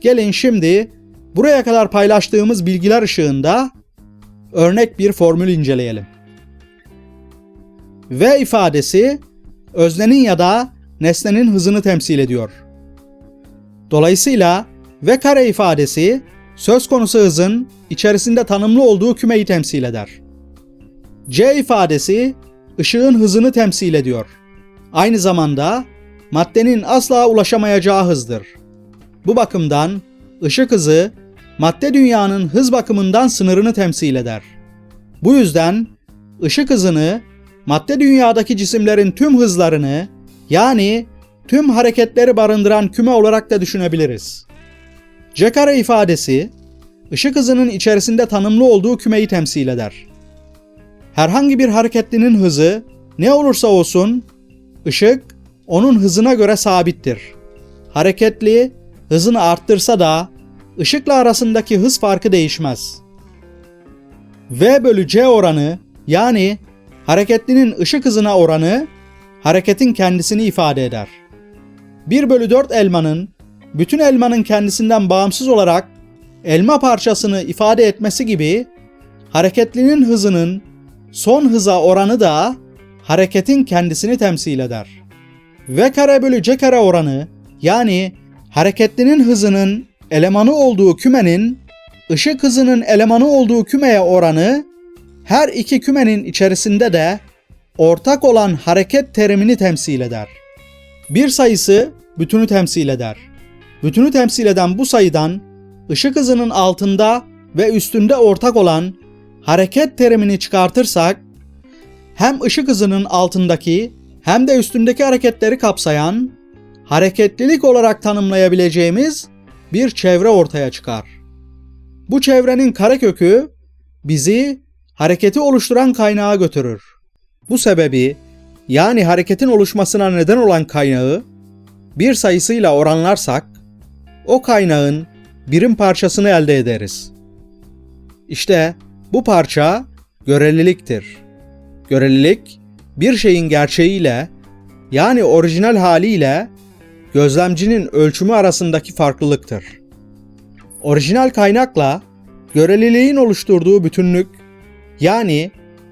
Gelin şimdi buraya kadar paylaştığımız bilgiler ışığında örnek bir formül inceleyelim. V ifadesi öznenin ya da nesnenin hızını temsil ediyor. Dolayısıyla V kare ifadesi söz konusu hızın içerisinde tanımlı olduğu kümeyi temsil eder. C ifadesi ışığın hızını temsil ediyor. Aynı zamanda maddenin asla ulaşamayacağı hızdır. Bu bakımdan ışık hızı madde dünyanın hız bakımından sınırını temsil eder. Bu yüzden ışık hızını madde dünyadaki cisimlerin tüm hızlarını yani tüm hareketleri barındıran küme olarak da düşünebiliriz. C kare ifadesi ışık hızının içerisinde tanımlı olduğu kümeyi temsil eder. Herhangi bir hareketlinin hızı ne olursa olsun ışık onun hızına göre sabittir. Hareketli hızını arttırsa da ışıkla arasındaki hız farkı değişmez. V bölü C oranı yani hareketlinin ışık hızına oranı hareketin kendisini ifade eder. 1 bölü 4 elmanın bütün elmanın kendisinden bağımsız olarak elma parçasını ifade etmesi gibi hareketlinin hızının son hıza oranı da hareketin kendisini temsil eder. V kare bölü C kare oranı yani hareketlinin hızının elemanı olduğu kümenin ışık hızının elemanı olduğu kümeye oranı her iki kümenin içerisinde de ortak olan hareket terimini temsil eder. Bir sayısı bütünü temsil eder. Bütünü temsil eden bu sayıdan ışık hızının altında ve üstünde ortak olan hareket terimini çıkartırsak hem ışık hızının altındaki hem de üstündeki hareketleri kapsayan hareketlilik olarak tanımlayabileceğimiz bir çevre ortaya çıkar. Bu çevrenin karekökü bizi hareketi oluşturan kaynağa götürür. Bu sebebi yani hareketin oluşmasına neden olan kaynağı bir sayısıyla oranlarsak o kaynağın birim parçasını elde ederiz. İşte bu parça göreliliktir. Görelilik bir şeyin gerçeğiyle yani orijinal haliyle gözlemcinin ölçümü arasındaki farklılıktır. Orijinal kaynakla göreliliğin oluşturduğu bütünlük yani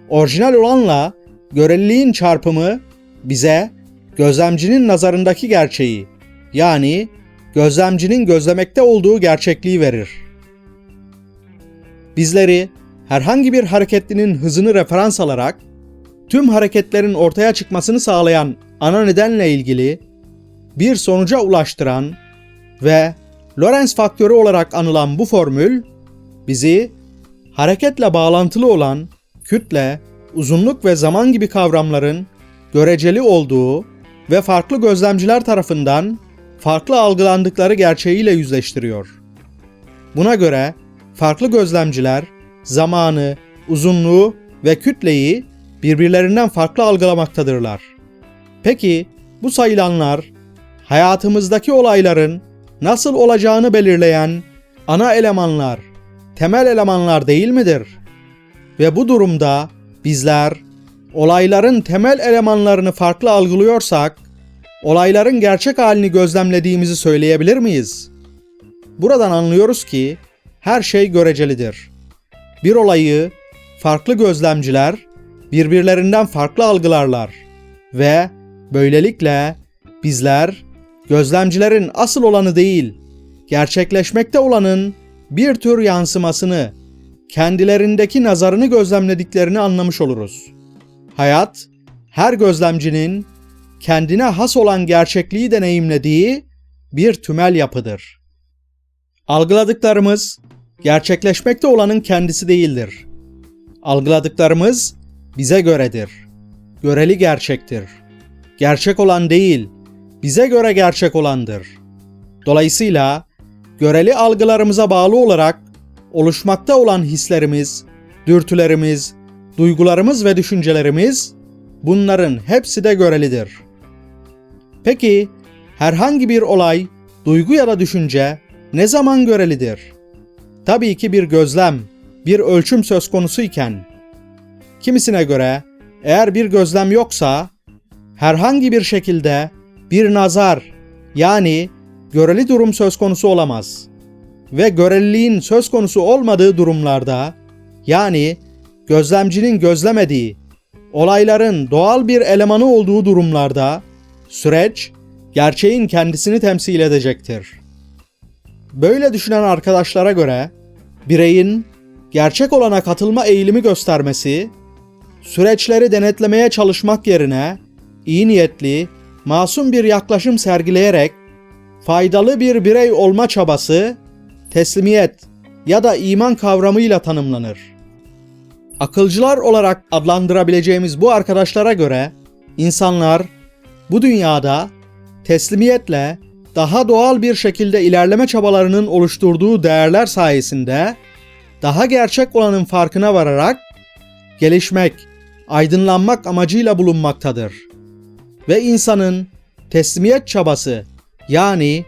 orijinal olanla göreliliğin çarpımı bize gözlemcinin nazarındaki gerçeği yani gözlemcinin gözlemekte olduğu gerçekliği verir. Bizleri herhangi bir hareketlinin hızını referans alarak tüm hareketlerin ortaya çıkmasını sağlayan ana nedenle ilgili bir sonuca ulaştıran ve Lorentz faktörü olarak anılan bu formül bizi hareketle bağlantılı olan kütle, uzunluk ve zaman gibi kavramların göreceli olduğu ve farklı gözlemciler tarafından farklı algılandıkları gerçeğiyle yüzleştiriyor. Buna göre farklı gözlemciler zamanı, uzunluğu ve kütleyi birbirlerinden farklı algılamaktadırlar. Peki bu sayılanlar hayatımızdaki olayların nasıl olacağını belirleyen ana elemanlar, temel elemanlar değil midir? Ve bu durumda bizler olayların temel elemanlarını farklı algılıyorsak, olayların gerçek halini gözlemlediğimizi söyleyebilir miyiz? Buradan anlıyoruz ki her şey görecelidir. Bir olayı farklı gözlemciler birbirlerinden farklı algılarlar ve böylelikle bizler gözlemcilerin asıl olanı değil, gerçekleşmekte olanın bir tür yansımasını, kendilerindeki nazarını gözlemlediklerini anlamış oluruz. Hayat, her gözlemcinin kendine has olan gerçekliği deneyimlediği bir tümel yapıdır. Algıladıklarımız gerçekleşmekte olanın kendisi değildir. Algıladıklarımız bize göredir. Göreli gerçektir. Gerçek olan değil, bize göre gerçek olandır. Dolayısıyla göreli algılarımıza bağlı olarak oluşmakta olan hislerimiz, dürtülerimiz, duygularımız ve düşüncelerimiz bunların hepsi de görelidir. Peki herhangi bir olay, duygu ya da düşünce ne zaman görelidir? Tabii ki bir gözlem, bir ölçüm söz konusu iken. Kimisine göre eğer bir gözlem yoksa herhangi bir şekilde bir nazar yani göreli durum söz konusu olamaz. ve göreliliğin söz konusu olmadığı durumlarda, yani gözlemcinin gözlemediği, olayların doğal bir elemanı olduğu durumlarda süreç gerçeğin kendisini temsil edecektir. Böyle düşünen arkadaşlara göre bireyin gerçek olana katılma eğilimi göstermesi, süreçleri denetlemeye çalışmak yerine iyi niyetli, masum bir yaklaşım sergileyerek faydalı bir birey olma çabası teslimiyet ya da iman kavramıyla tanımlanır. Akılcılar olarak adlandırabileceğimiz bu arkadaşlara göre insanlar bu dünyada teslimiyetle daha doğal bir şekilde ilerleme çabalarının oluşturduğu değerler sayesinde daha gerçek olanın farkına vararak gelişmek, aydınlanmak amacıyla bulunmaktadır. Ve insanın teslimiyet çabası yani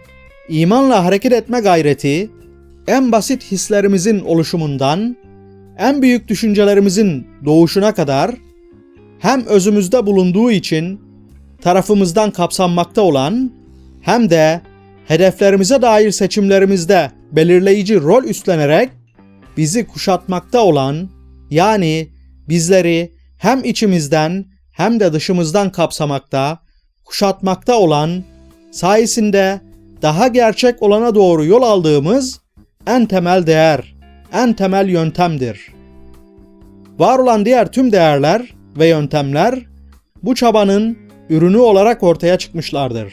imanla hareket etme gayreti en basit hislerimizin oluşumundan en büyük düşüncelerimizin doğuşuna kadar hem özümüzde bulunduğu için tarafımızdan kapsanmakta olan hem de hedeflerimize dair seçimlerimizde belirleyici rol üstlenerek bizi kuşatmakta olan yani bizleri hem içimizden hem de dışımızdan kapsamakta, kuşatmakta olan sayesinde daha gerçek olana doğru yol aldığımız en temel değer, en temel yöntemdir. Var olan diğer tüm değerler ve yöntemler bu çabanın ürünü olarak ortaya çıkmışlardır.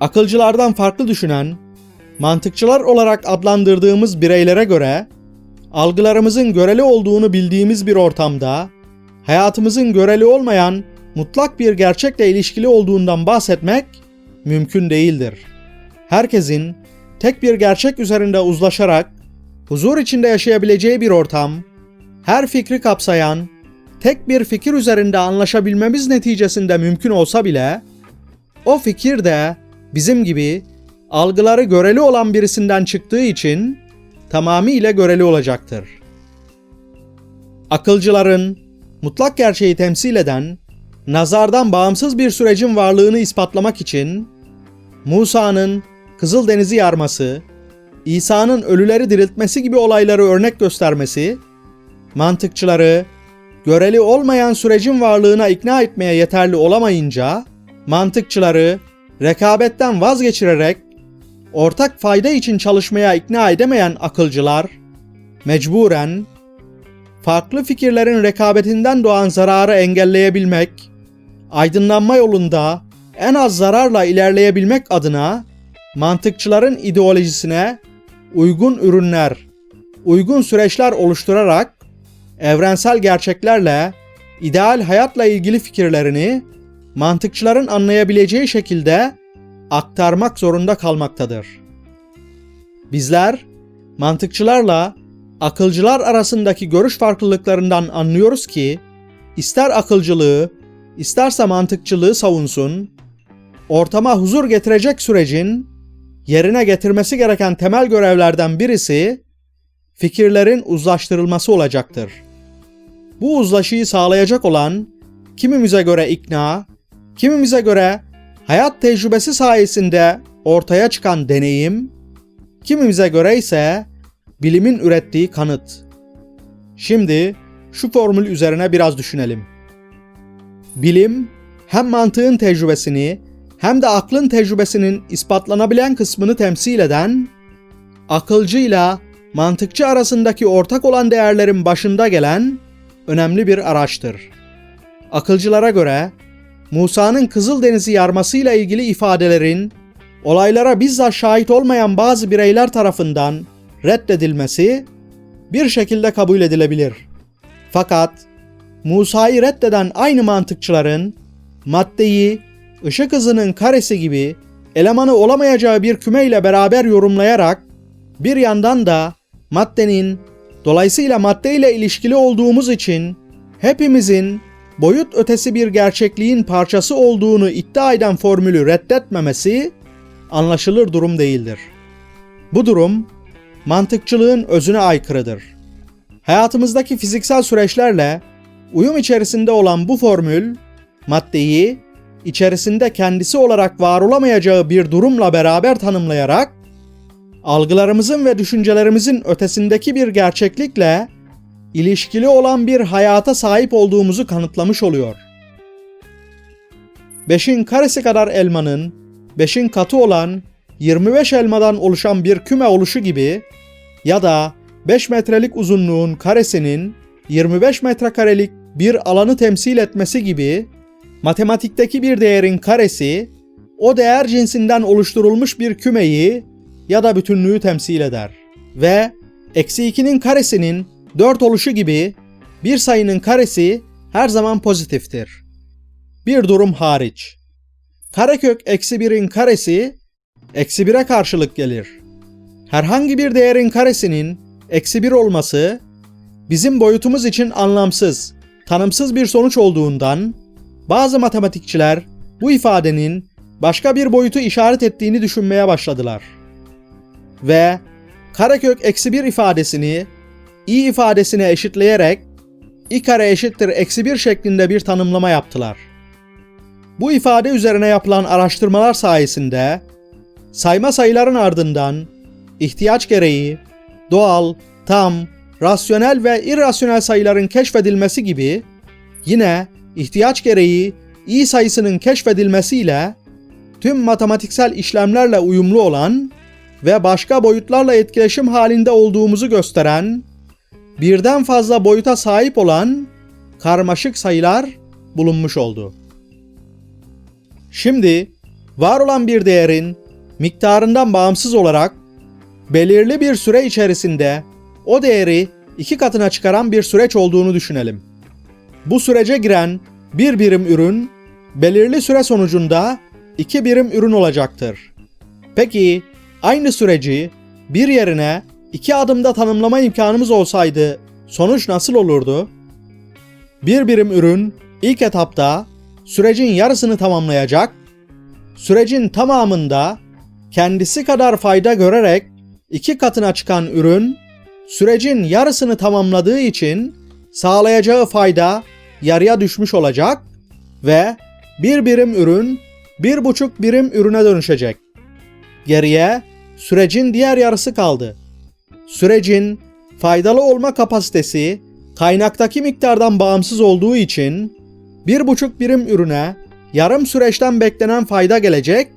Akılcılardan farklı düşünen, mantıkçılar olarak adlandırdığımız bireylere göre algılarımızın göreli olduğunu bildiğimiz bir ortamda hayatımızın göreli olmayan mutlak bir gerçekle ilişkili olduğundan bahsetmek mümkün değildir. Herkesin tek bir gerçek üzerinde uzlaşarak huzur içinde yaşayabileceği bir ortam, her fikri kapsayan, tek bir fikir üzerinde anlaşabilmemiz neticesinde mümkün olsa bile, o fikir de bizim gibi algıları göreli olan birisinden çıktığı için tamamıyla göreli olacaktır. Akılcıların mutlak gerçeği temsil eden, nazardan bağımsız bir sürecin varlığını ispatlamak için Musa'nın Kızıldeniz'i yarması, İsa'nın ölüleri diriltmesi gibi olayları örnek göstermesi, mantıkçıları göreli olmayan sürecin varlığına ikna etmeye yeterli olamayınca, mantıkçıları rekabetten vazgeçirerek ortak fayda için çalışmaya ikna edemeyen akılcılar, mecburen farklı fikirlerin rekabetinden doğan zararı engelleyebilmek, aydınlanma yolunda en az zararla ilerleyebilmek adına mantıkçıların ideolojisine uygun ürünler, uygun süreçler oluşturarak evrensel gerçeklerle, ideal hayatla ilgili fikirlerini mantıkçıların anlayabileceği şekilde aktarmak zorunda kalmaktadır. Bizler mantıkçılarla akılcılar arasındaki görüş farklılıklarından anlıyoruz ki ister akılcılığı, isterse mantıkçılığı savunsun, ortama huzur getirecek sürecin yerine getirmesi gereken temel görevlerden birisi fikirlerin uzlaştırılması olacaktır. Bu uzlaşıyı sağlayacak olan kimimize göre ikna, kimimize göre hayat tecrübesi sayesinde ortaya çıkan deneyim, kimimize göre ise bilimin ürettiği kanıt. Şimdi şu formül üzerine biraz düşünelim. Bilim hem mantığın tecrübesini hem de aklın tecrübesinin ispatlanabilen kısmını temsil eden, akılcıyla mantıkçı arasındaki ortak olan değerlerin başında gelen önemli bir araçtır. Akılcılara göre Musa'nın Kızıldeniz'i yarmasıyla ilgili ifadelerin olaylara bizzat şahit olmayan bazı bireyler tarafından reddedilmesi bir şekilde kabul edilebilir. Fakat Musa'yı reddeden aynı mantıkçıların maddeyi ışık hızının karesi gibi elemanı olamayacağı bir kümeyle beraber yorumlayarak bir yandan da maddenin dolayısıyla maddeyle ilişkili olduğumuz için hepimizin boyut ötesi bir gerçekliğin parçası olduğunu iddia eden formülü reddetmemesi anlaşılır durum değildir. Bu durum mantıkçılığın özüne aykırıdır. Hayatımızdaki fiziksel süreçlerle uyum içerisinde olan bu formül maddeyi içerisinde kendisi olarak var olamayacağı bir durumla beraber tanımlayarak algılarımızın ve düşüncelerimizin ötesindeki bir gerçeklikle ilişkili olan bir hayata sahip olduğumuzu kanıtlamış oluyor. 5'in karesi kadar elmanın 5'in katı olan 25 elmadan oluşan bir küme oluşu gibi ya da 5 metrelik uzunluğun karesinin 25 metrekarelik bir alanı temsil etmesi gibi matematikteki bir değerin karesi o değer cinsinden oluşturulmuş bir kümeyi ya da bütünlüğü temsil eder. Ve eksi 2'nin karesinin 4 oluşu gibi bir sayının karesi her zaman pozitiftir. Bir durum hariç. Karekök eksi 1'in karesi eksi 1'e karşılık gelir. Herhangi bir değerin karesinin eksi 1 olması bizim boyutumuz için anlamsız, tanımsız bir sonuç olduğundan bazı matematikçiler bu ifadenin başka bir boyutu işaret ettiğini düşünmeye başladılar. Ve karekök eksi 1 ifadesini i ifadesine eşitleyerek i kare eşittir eksi 1 şeklinde bir tanımlama yaptılar. Bu ifade üzerine yapılan araştırmalar sayesinde sayma sayıların ardından ihtiyaç gereği doğal, tam, rasyonel ve irrasyonel sayıların keşfedilmesi gibi yine ihtiyaç gereği i sayısının keşfedilmesiyle tüm matematiksel işlemlerle uyumlu olan ve başka boyutlarla etkileşim halinde olduğumuzu gösteren birden fazla boyuta sahip olan karmaşık sayılar bulunmuş oldu. Şimdi var olan bir değerin miktarından bağımsız olarak belirli bir süre içerisinde o değeri iki katına çıkaran bir süreç olduğunu düşünelim. Bu sürece giren bir birim ürün belirli süre sonucunda iki birim ürün olacaktır. Peki aynı süreci bir yerine iki adımda tanımlama imkanımız olsaydı sonuç nasıl olurdu? Bir birim ürün ilk etapta sürecin yarısını tamamlayacak, sürecin tamamında kendisi kadar fayda görerek iki katına çıkan ürün sürecin yarısını tamamladığı için sağlayacağı fayda yarıya düşmüş olacak ve bir birim ürün bir buçuk birim ürüne dönüşecek. Geriye sürecin diğer yarısı kaldı. Sürecin faydalı olma kapasitesi kaynaktaki miktardan bağımsız olduğu için bir buçuk birim ürüne yarım süreçten beklenen fayda gelecek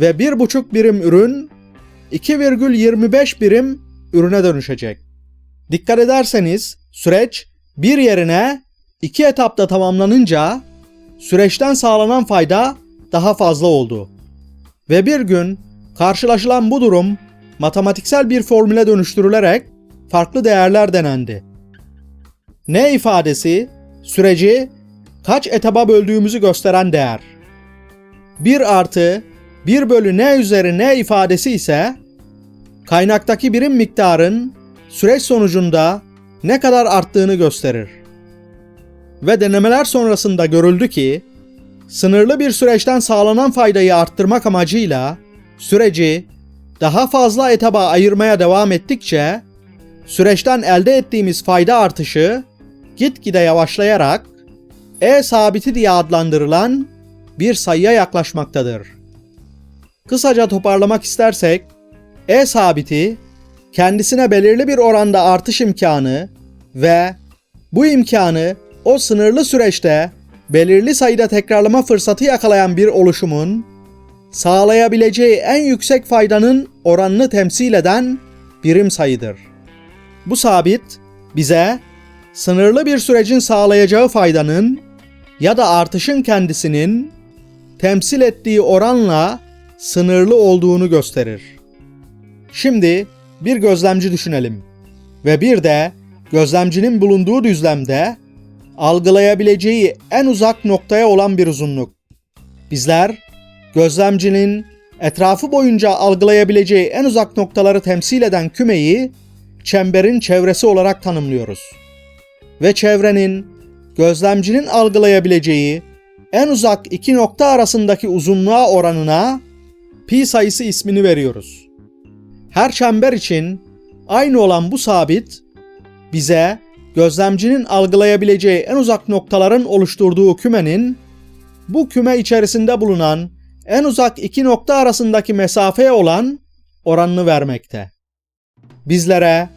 ve bir buçuk birim ürün 2,25 birim ürüne dönüşecek. Dikkat ederseniz süreç bir yerine iki etapta tamamlanınca süreçten sağlanan fayda daha fazla oldu. Ve bir gün karşılaşılan bu durum matematiksel bir formüle dönüştürülerek farklı değerler denendi. N ifadesi süreci kaç etaba böldüğümüzü gösteren değer. 1 artı 1 bölü n üzeri n ifadesi ise kaynaktaki birim miktarın süreç sonucunda ne kadar arttığını gösterir. Ve denemeler sonrasında görüldü ki sınırlı bir süreçten sağlanan faydayı arttırmak amacıyla süreci daha fazla etaba ayırmaya devam ettikçe süreçten elde ettiğimiz fayda artışı gitgide yavaşlayarak E sabiti diye adlandırılan bir sayıya yaklaşmaktadır. Kısaca toparlamak istersek E sabiti kendisine belirli bir oranda artış imkanı ve bu imkanı o sınırlı süreçte belirli sayıda tekrarlama fırsatı yakalayan bir oluşumun sağlayabileceği en yüksek faydanın oranını temsil eden birim sayıdır. Bu sabit bize sınırlı bir sürecin sağlayacağı faydanın ya da artışın kendisinin temsil ettiği oranla sınırlı olduğunu gösterir. Şimdi bir gözlemci düşünelim ve bir de gözlemcinin bulunduğu düzlemde algılayabileceği en uzak noktaya olan bir uzunluk. Bizler gözlemcinin etrafı boyunca algılayabileceği en uzak noktaları temsil eden kümeyi çemberin çevresi olarak tanımlıyoruz. Ve çevrenin gözlemcinin algılayabileceği en uzak iki nokta arasındaki uzunluğa oranına pi sayısı ismini veriyoruz. Her çember için aynı olan bu sabit bize gözlemcinin algılayabileceği en uzak noktaların oluşturduğu kümenin bu küme içerisinde bulunan en uzak iki nokta arasındaki mesafeye olan oranını vermekte. Bizlere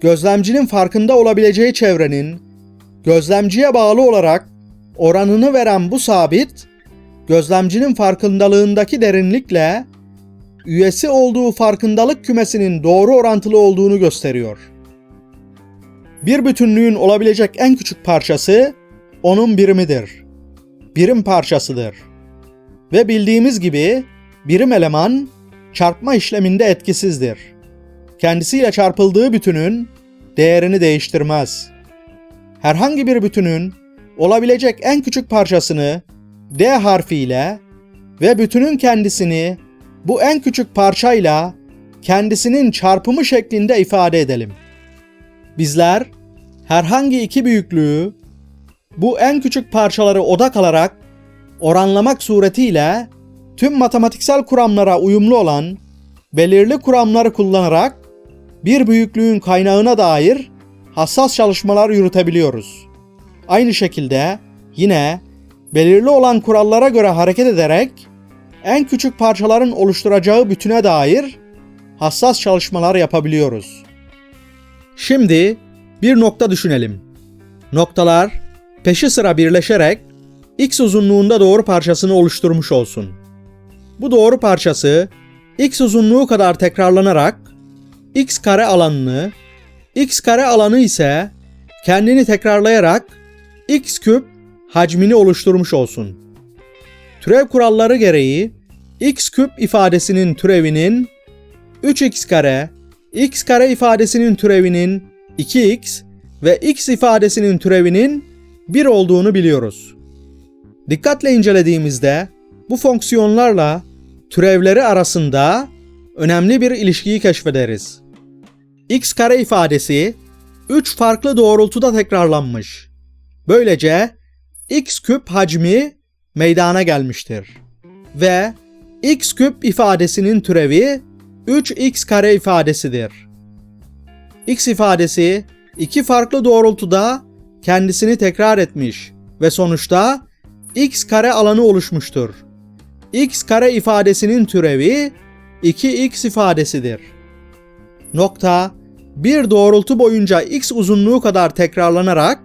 gözlemcinin farkında olabileceği çevrenin gözlemciye bağlı olarak oranını veren bu sabit, gözlemcinin farkındalığındaki derinlikle üyesi olduğu farkındalık kümesinin doğru orantılı olduğunu gösteriyor. Bir bütünlüğün olabilecek en küçük parçası onun birimidir. Birim parçasıdır. Ve bildiğimiz gibi birim eleman çarpma işleminde etkisizdir. Kendisiyle çarpıldığı bütünün değerini değiştirmez. Herhangi bir bütünün olabilecek en küçük parçasını D harfiyle ve bütünün kendisini bu en küçük parçayla kendisinin çarpımı şeklinde ifade edelim. Bizler herhangi iki büyüklüğü bu en küçük parçaları odak alarak oranlamak suretiyle tüm matematiksel kuramlara uyumlu olan belirli kuramları kullanarak bir büyüklüğün kaynağına dair hassas çalışmalar yürütebiliyoruz. Aynı şekilde yine belirli olan kurallara göre hareket ederek en küçük parçaların oluşturacağı bütüne dair hassas çalışmalar yapabiliyoruz. Şimdi bir nokta düşünelim. Noktalar peşi sıra birleşerek x uzunluğunda doğru parçasını oluşturmuş olsun. Bu doğru parçası x uzunluğu kadar tekrarlanarak x kare alanını, x kare alanı ise kendini tekrarlayarak x küp hacmini oluşturmuş olsun. Türev kuralları gereği x küp ifadesinin türevinin 3x kare, x kare ifadesinin türevinin 2x ve x ifadesinin türevinin 1 olduğunu biliyoruz. Dikkatle incelediğimizde bu fonksiyonlarla türevleri arasında önemli bir ilişkiyi keşfederiz. x kare ifadesi 3 farklı doğrultuda tekrarlanmış. Böylece x küp hacmi meydana gelmiştir. Ve x küp ifadesinin türevi 3x kare ifadesidir. x ifadesi iki farklı doğrultuda kendisini tekrar etmiş ve sonuçta x kare alanı oluşmuştur. x kare ifadesinin türevi 2x ifadesidir. Nokta bir doğrultu boyunca x uzunluğu kadar tekrarlanarak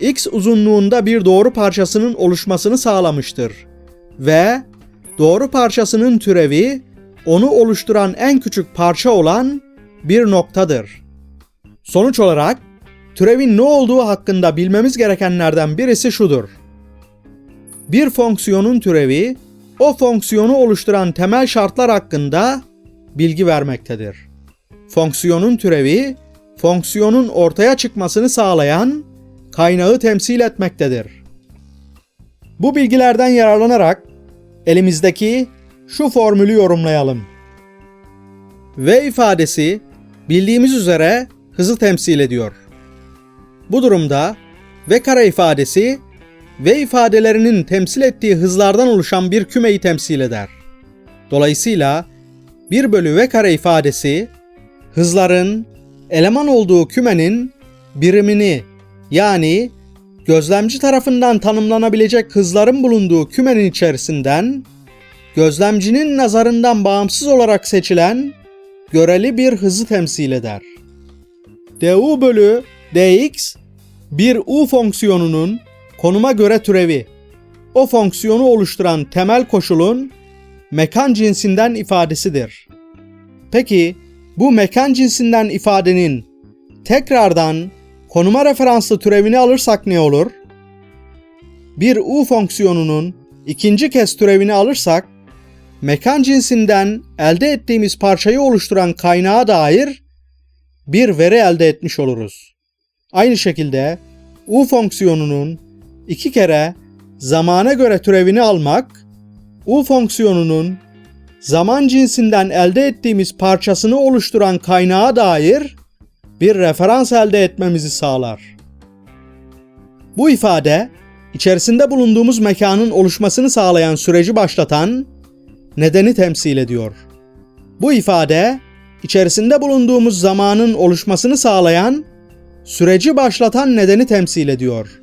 x uzunluğunda bir doğru parçasının oluşmasını sağlamıştır ve doğru parçasının türevi onu oluşturan en küçük parça olan bir noktadır. Sonuç olarak türevin ne olduğu hakkında bilmemiz gerekenlerden birisi şudur. Bir fonksiyonun türevi o fonksiyonu oluşturan temel şartlar hakkında bilgi vermektedir. Fonksiyonun türevi fonksiyonun ortaya çıkmasını sağlayan kaynağı temsil etmektedir. Bu bilgilerden yararlanarak elimizdeki şu formülü yorumlayalım. V ifadesi bildiğimiz üzere hızı temsil ediyor. Bu durumda V kare ifadesi V ifadelerinin temsil ettiği hızlardan oluşan bir kümeyi temsil eder. Dolayısıyla 1 bölü V kare ifadesi hızların eleman olduğu kümenin birimini yani gözlemci tarafından tanımlanabilecek hızların bulunduğu kümenin içerisinden gözlemcinin nazarından bağımsız olarak seçilen göreli bir hızı temsil eder. du bölü dx bir u fonksiyonunun konuma göre türevi. O fonksiyonu oluşturan temel koşulun mekan cinsinden ifadesidir. Peki bu mekan cinsinden ifadenin tekrardan konuma referanslı türevini alırsak ne olur? Bir u fonksiyonunun ikinci kez türevini alırsak mekan cinsinden elde ettiğimiz parçayı oluşturan kaynağa dair bir veri elde etmiş oluruz. Aynı şekilde u fonksiyonunun iki kere zamana göre türevini almak, u fonksiyonunun zaman cinsinden elde ettiğimiz parçasını oluşturan kaynağa dair bir referans elde etmemizi sağlar. Bu ifade içerisinde bulunduğumuz mekanın oluşmasını sağlayan süreci başlatan nedeni temsil ediyor. Bu ifade içerisinde bulunduğumuz zamanın oluşmasını sağlayan süreci başlatan nedeni temsil ediyor.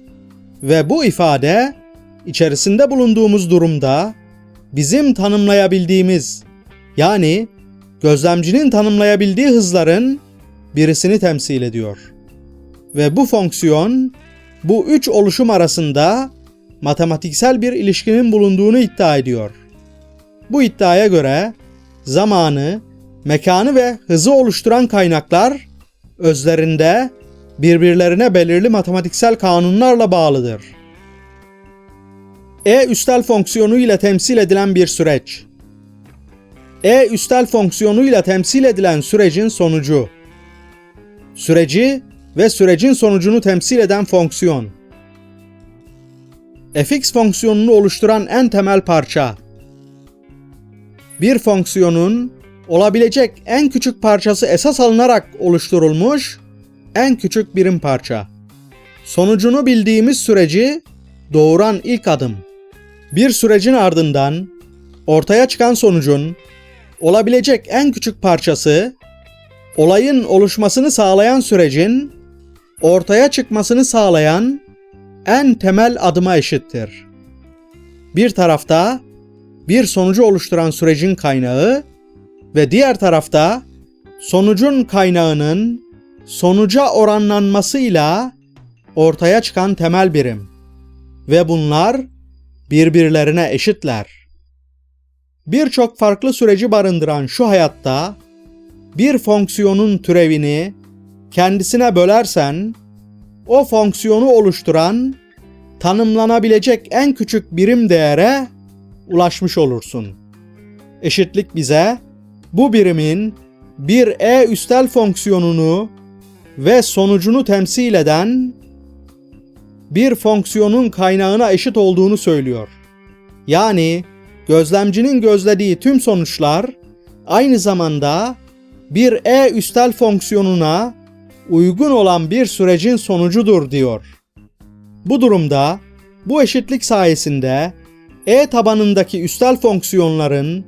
Ve bu ifade içerisinde bulunduğumuz durumda bizim tanımlayabildiğimiz yani gözlemcinin tanımlayabildiği hızların birisini temsil ediyor. Ve bu fonksiyon bu üç oluşum arasında matematiksel bir ilişkinin bulunduğunu iddia ediyor. Bu iddiaya göre zamanı, mekanı ve hızı oluşturan kaynaklar özlerinde birbirlerine belirli matematiksel kanunlarla bağlıdır. E üstel fonksiyonu ile temsil edilen bir süreç. E üstel fonksiyonu ile temsil edilen sürecin sonucu. Süreci ve sürecin sonucunu temsil eden fonksiyon. fx fonksiyonunu oluşturan en temel parça. Bir fonksiyonun olabilecek en küçük parçası esas alınarak oluşturulmuş en küçük birim parça. Sonucunu bildiğimiz süreci doğuran ilk adım. Bir sürecin ardından ortaya çıkan sonucun olabilecek en küçük parçası olayın oluşmasını sağlayan sürecin ortaya çıkmasını sağlayan en temel adıma eşittir. Bir tarafta bir sonucu oluşturan sürecin kaynağı ve diğer tarafta sonucun kaynağının sonuca oranlanmasıyla ortaya çıkan temel birim ve bunlar birbirlerine eşitler. Birçok farklı süreci barındıran şu hayatta bir fonksiyonun türevini kendisine bölersen o fonksiyonu oluşturan tanımlanabilecek en küçük birim değere ulaşmış olursun. Eşitlik bize bu birimin bir e üstel fonksiyonunu ve sonucunu temsil eden bir fonksiyonun kaynağına eşit olduğunu söylüyor. Yani gözlemcinin gözlediği tüm sonuçlar aynı zamanda bir e üstel fonksiyonuna uygun olan bir sürecin sonucudur diyor. Bu durumda bu eşitlik sayesinde e tabanındaki üstel fonksiyonların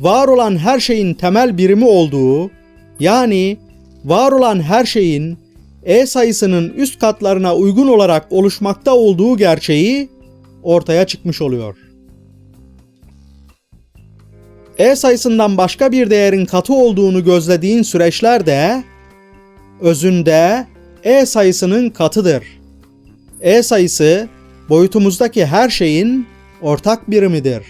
var olan her şeyin temel birimi olduğu yani var olan her şeyin e sayısının üst katlarına uygun olarak oluşmakta olduğu gerçeği ortaya çıkmış oluyor. E sayısından başka bir değerin katı olduğunu gözlediğin süreçler de özünde E sayısının katıdır. E sayısı boyutumuzdaki her şeyin ortak birimidir.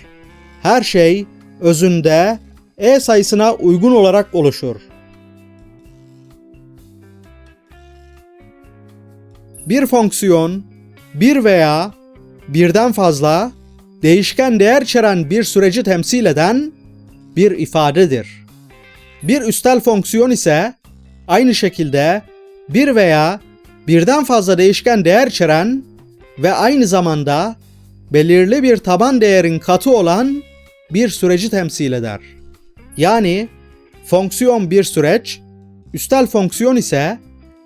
Her şey özünde E sayısına uygun olarak oluşur. Bir fonksiyon bir veya birden fazla değişken değer içeren bir süreci temsil eden bir ifadedir. Bir üstel fonksiyon ise aynı şekilde bir veya birden fazla değişken değer içeren ve aynı zamanda belirli bir taban değerin katı olan bir süreci temsil eder. Yani fonksiyon bir süreç, üstel fonksiyon ise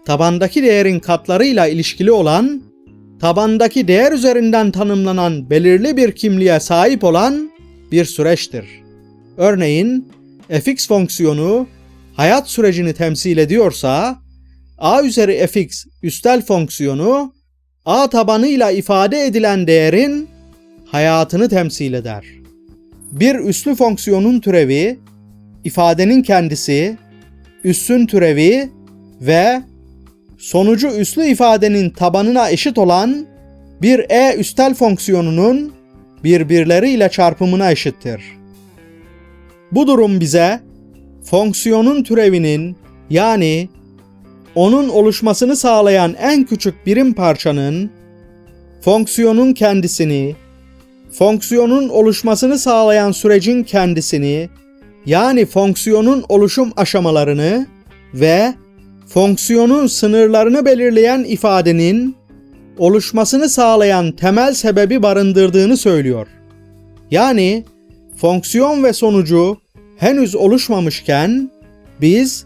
tabandaki değerin katlarıyla ilişkili olan, tabandaki değer üzerinden tanımlanan belirli bir kimliğe sahip olan bir süreçtir. Örneğin fx fonksiyonu hayat sürecini temsil ediyorsa, a üzeri fx üstel fonksiyonu a tabanıyla ifade edilen değerin hayatını temsil eder. Bir üslü fonksiyonun türevi, ifadenin kendisi, üssün türevi ve sonucu üslü ifadenin tabanına eşit olan bir e üstel fonksiyonunun birbirleriyle çarpımına eşittir. Bu durum bize fonksiyonun türevinin yani onun oluşmasını sağlayan en küçük birim parçanın fonksiyonun kendisini, fonksiyonun oluşmasını sağlayan sürecin kendisini yani fonksiyonun oluşum aşamalarını ve fonksiyonun sınırlarını belirleyen ifadenin oluşmasını sağlayan temel sebebi barındırdığını söylüyor. Yani fonksiyon ve sonucu henüz oluşmamışken biz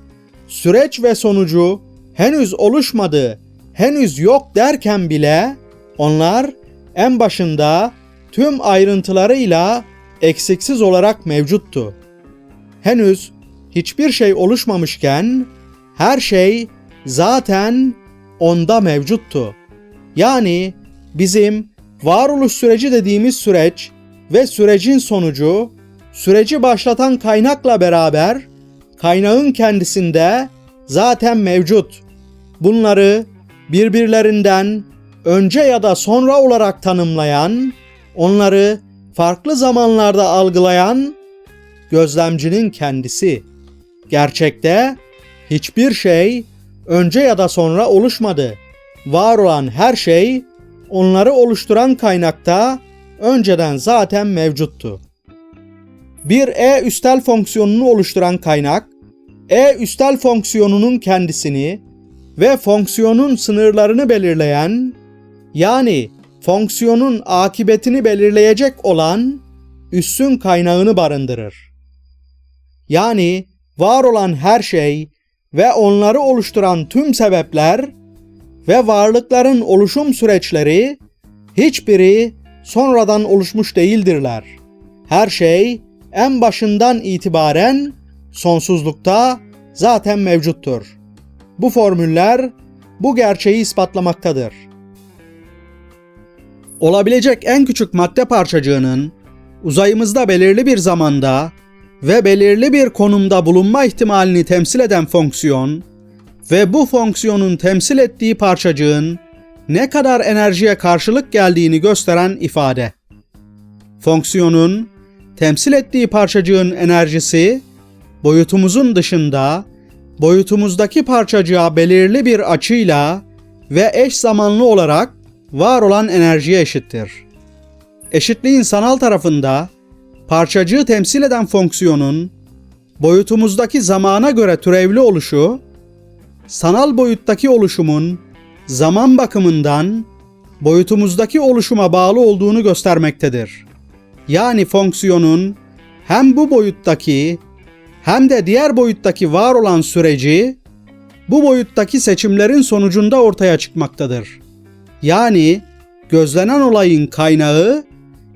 süreç ve sonucu henüz oluşmadı, henüz yok derken bile onlar en başında tüm ayrıntılarıyla eksiksiz olarak mevcuttu. Henüz hiçbir şey oluşmamışken her şey zaten onda mevcuttu. Yani bizim varoluş süreci dediğimiz süreç ve sürecin sonucu süreci başlatan kaynakla beraber kaynağın kendisinde zaten mevcut. Bunları birbirlerinden önce ya da sonra olarak tanımlayan, onları farklı zamanlarda algılayan gözlemcinin kendisi. Gerçekte hiçbir şey önce ya da sonra oluşmadı. Var olan her şey onları oluşturan kaynakta önceden zaten mevcuttu. Bir e üstel fonksiyonunu oluşturan kaynak, e üstel fonksiyonunun kendisini ve fonksiyonun sınırlarını belirleyen, yani fonksiyonun akibetini belirleyecek olan üssün kaynağını barındırır. Yani var olan her şey ve onları oluşturan tüm sebepler ve varlıkların oluşum süreçleri hiçbiri sonradan oluşmuş değildirler. Her şey en başından itibaren sonsuzlukta zaten mevcuttur. Bu formüller bu gerçeği ispatlamaktadır. Olabilecek en küçük madde parçacığının uzayımızda belirli bir zamanda ve belirli bir konumda bulunma ihtimalini temsil eden fonksiyon ve bu fonksiyonun temsil ettiği parçacığın ne kadar enerjiye karşılık geldiğini gösteren ifade. Fonksiyonun temsil ettiği parçacığın enerjisi boyutumuzun dışında boyutumuzdaki parçacığa belirli bir açıyla ve eş zamanlı olarak var olan enerjiye eşittir. Eşitliğin sanal tarafında parçacığı temsil eden fonksiyonun boyutumuzdaki zamana göre türevli oluşu, sanal boyuttaki oluşumun zaman bakımından boyutumuzdaki oluşuma bağlı olduğunu göstermektedir. Yani fonksiyonun hem bu boyuttaki hem de diğer boyuttaki var olan süreci bu boyuttaki seçimlerin sonucunda ortaya çıkmaktadır. Yani gözlenen olayın kaynağı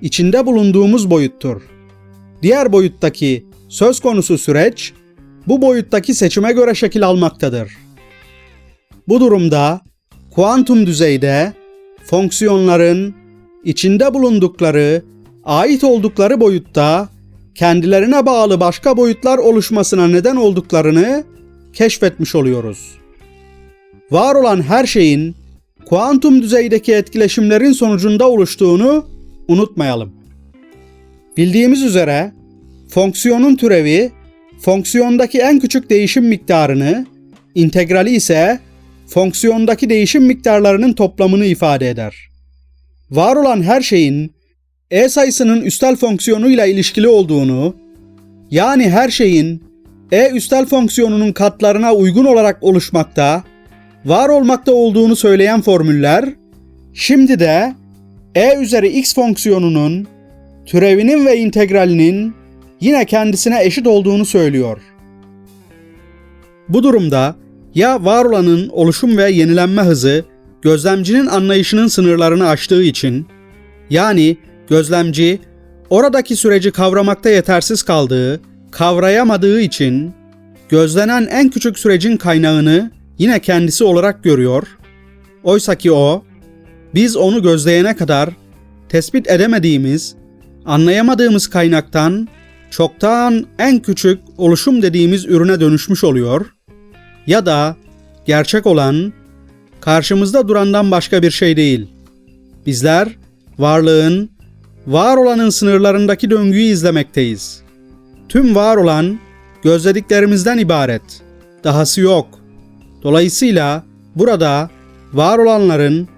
içinde bulunduğumuz boyuttur. Diğer boyuttaki söz konusu süreç bu boyuttaki seçime göre şekil almaktadır. Bu durumda kuantum düzeyde fonksiyonların içinde bulundukları, ait oldukları boyutta kendilerine bağlı başka boyutlar oluşmasına neden olduklarını keşfetmiş oluyoruz. Var olan her şeyin kuantum düzeydeki etkileşimlerin sonucunda oluştuğunu unutmayalım. Bildiğimiz üzere fonksiyonun türevi fonksiyondaki en küçük değişim miktarını, integrali ise fonksiyondaki değişim miktarlarının toplamını ifade eder. Var olan her şeyin e sayısının üstel fonksiyonuyla ilişkili olduğunu, yani her şeyin e üstel fonksiyonunun katlarına uygun olarak oluşmakta, var olmakta olduğunu söyleyen formüller, şimdi de e üzeri x fonksiyonunun türevinin ve integralinin yine kendisine eşit olduğunu söylüyor. Bu durumda ya var olanın oluşum ve yenilenme hızı gözlemcinin anlayışının sınırlarını aştığı için yani gözlemci oradaki süreci kavramakta yetersiz kaldığı, kavrayamadığı için gözlenen en küçük sürecin kaynağını yine kendisi olarak görüyor. Oysa ki o biz onu gözleyene kadar tespit edemediğimiz, anlayamadığımız kaynaktan çoktan en küçük oluşum dediğimiz ürüne dönüşmüş oluyor ya da gerçek olan karşımızda durandan başka bir şey değil. Bizler varlığın, var olanın sınırlarındaki döngüyü izlemekteyiz. Tüm var olan gözlediklerimizden ibaret. Dahası yok. Dolayısıyla burada var olanların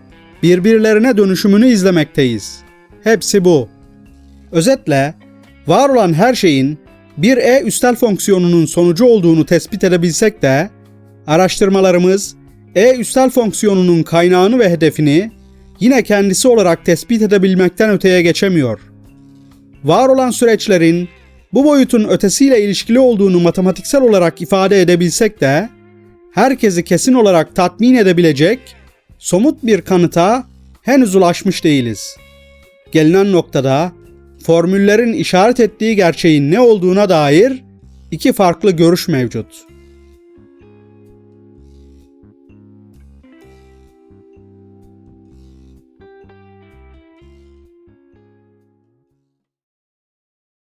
birbirlerine dönüşümünü izlemekteyiz. Hepsi bu. Özetle var olan her şeyin bir e üstel fonksiyonunun sonucu olduğunu tespit edebilsek de araştırmalarımız e üstel fonksiyonunun kaynağını ve hedefini yine kendisi olarak tespit edebilmekten öteye geçemiyor. Var olan süreçlerin bu boyutun ötesiyle ilişkili olduğunu matematiksel olarak ifade edebilsek de herkesi kesin olarak tatmin edebilecek somut bir kanıta henüz ulaşmış değiliz. Gelinen noktada formüllerin işaret ettiği gerçeğin ne olduğuna dair iki farklı görüş mevcut.